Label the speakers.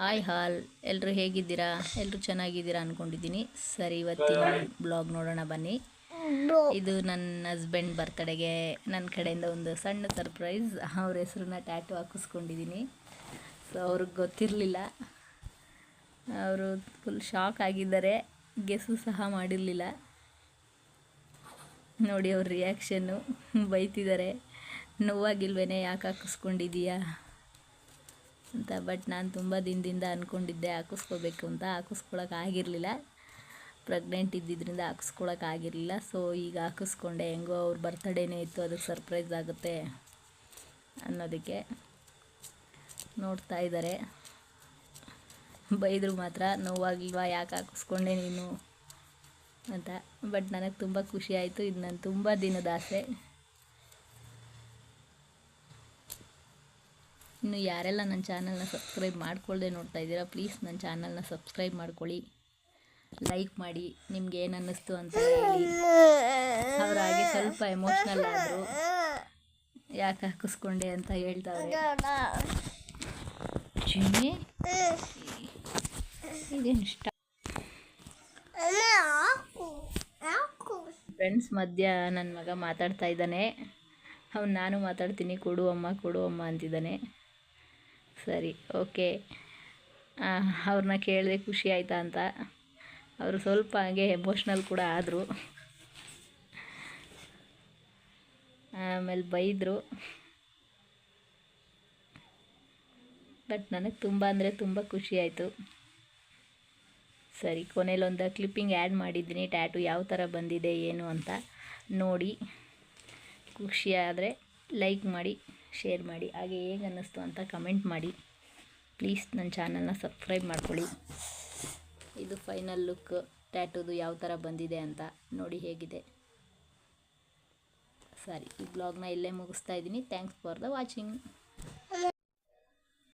Speaker 1: Hi ಹಾಲ್ ಎಲ್ಲರೂ ಹೇಗಿದ್ದೀರಾ? ಎಲ್ಲರೂ ಚೆನ್ನಾಗಿದ್ದೀರಾ ಅಂದ್ಕೊಂಡಿದ್ದೀನಿ ಸರಿ, ಇವತ್ತಿನ ಬ್ಲಾಗ್ ನೋಡೋಣ ಬನ್ನಿ. ಇದು ನನ್ನ ಹಸ್ಬೆಂಡ್ ಬರ್ತಡೆಗೆ ನನ್ನ ಕಡೆಯಿಂದ ಒಂದು ಸಣ್ಣ ಸರ್ಪ್ರೈಸ್ ಅವ್ರ ಹೆಸ್ರನ್ನ ಟ್ಯಾಟು ಹಾಕಿಸ್ಕೊಂಡಿದ್ದೀನಿ. ಸೊ ಅವ್ರಿಗೆ ಗೊತ್ತಿರಲಿಲ್ಲ. ಅವರು ಫುಲ್ ಶಾಕ್ ಆಗಿದ್ದಾರೆ. ಗೆಸು ಸಹ ಮಾಡಿರಲಿಲ್ಲ. ನೋಡಿ ಅವ್ರ ರಿಯಾಕ್ಷನ್ನು ಬೈತಿದ್ದಾರೆ. ನೋವಾಗಿಲ್ವೇನೆ ಯಾಕೆ ಹಾಕಿಸ್ಕೊಂಡಿದ್ದೀಯಾ ಅಂತ ಬಟ್ ನಾನು ತುಂಬ ದಿನದಿಂದ ಅಂದ್ಕೊಂಡಿದ್ದೆ ಹಾಕಿಸ್ಕೋಬೇಕು ಅಂತ. ಆಗಿರಲಿಲ್ಲ. ಪ್ರೆಗ್ನೆಂಟ್ ಇದ್ದಿದ್ದರಿಂದ ಆಗಿರಲಿಲ್ಲ. ಸೊ ಈಗ ಹಾಕಿಸ್ಕೊಂಡೆ. ಹೆಂಗೋ ಅವ್ರ ಬರ್ತಡೇನೇ ಇತ್ತು, ಅದಕ್ಕೆ ಸರ್ಪ್ರೈಸ್ ಆಗುತ್ತೆ ಅನ್ನೋದಕ್ಕೆ ನೋಡ್ತಾ ಇದ್ದಾರೆ ಬೈದರು ಮಾತ್ರ, ನೋವಾಗಿಲ್ವಾ, ಯಾಕೆ ಹಾಕಿಸ್ಕೊಂಡೆ ನೀನು ಅಂತ. ಬಟ್ ನನಗೆ ತುಂಬ ಖುಷಿ ಆಯಿತು. ಇದು ನನ್ನ ತುಂಬ ದಿನದ ಆಸೆ. ಇನ್ನು ಯಾರೆಲ್ಲ ನನ್ನ ಚಾನಲ್ನ ಸಬ್ಸ್ಕ್ರೈಬ್ ಮಾಡ್ಕೊಳ್ಳದೆ ನೋಡ್ತಾ ಇದ್ದೀರಾ ಪ್ಲೀಸ್ ನನ್ನ ಚಾನಲ್ನ ಸಬ್ಸ್ಕ್ರೈಬ್ ಮಾಡ್ಕೊಳ್ಳಿ. ಲೈಕ್ ಮಾಡಿ, ನಿಮ್ಗೆ ಏನು ಅನ್ನಿಸ್ತು ಅಂತ ಹೇಳಿ. ಅವ್ರು ಹಾಗೆ ಸ್ವಲ್ಪ ಎಮೋಷ್ನಲ್ ಆದರು. ಯಾಕೆ ಹಾಕಿಸ್ಕೊಂಡೆ ಅಂತ ಹೇಳ್ತಾವ್ರೆ. ಫ್ರೆಂಡ್ಸ್ ಮಧ್ಯ ನನ್ನ ಮಗ ಮಾತಾಡ್ತಾ ಇದ್ದಾನೆ. ಅವ್ನು ನಾನು ಮಾತಾಡ್ತೀನಿ, ಕೊಡು ಅಮ್ಮ ಕೊಡು ಅಮ್ಮ ಅಂತಿದ್ದಾನೆ. ಸರಿ, ಓಕೆ. ಅವ್ರನ್ನ ಕೇಳಿದೆ ಖುಷಿ ಆಯಿತಾ ಅಂತ. ಅವರು ಸ್ವಲ್ಪ ಹಾಗೆ ಎಮೋಷ್ನಲ್ ಕೂಡ ಆದರು. ಆಮೇಲೆ ಬೈದರು. ಬಟ್ ನನಗೆ ತುಂಬ ಅಂದರೆ ತುಂಬ ಖುಷಿ ಆಯಿತು. ಸರಿ ಕೊನೆಯಲ್ಲಿ ಒಂದು ಕ್ಲಿಪ್ಪಿಂಗ್ ಆ್ಯಡ್ ಮಾಡಿದ್ದೀನಿ ಟ್ಯಾಟು ಯಾವ ಥರ ಬಂದಿದೆ, ಏನು ಅಂತ. ನೋಡಿ. ಖುಷಿ ಆದರೆ ಲೈಕ್ ಮಾಡಿ. ಶೇರ್ ಮಾಡಿ, ಹಾಗೆ ಹೇಗೆ ಅನ್ನಿಸ್ತು ಅಂತ ಕಮೆಂಟ್ ಮಾಡಿ. ಪ್ಲೀಸ್ ನನ್ನ ಚಾನಲ್ನ ಸಬ್ಸ್ಕ್ರೈಬ್ ಮಾಡ್ಕೊಳ್ಳಿ. ಇದು ಫೈನಲ್ ಲುಕ್ ಟ್ಯಾಟೂದು ಯಾವ ಥರ ಬಂದಿದೆ ಅಂತ ನೋಡಿ ಹೇಗಿದೆ. ಸರಿ, ಈ ಬ್ಲಾಗ್ನ ಇಲ್ಲೇ ಮುಗಿಸ್ತಾ ಇದ್ದೀನಿ. Thanks for the watching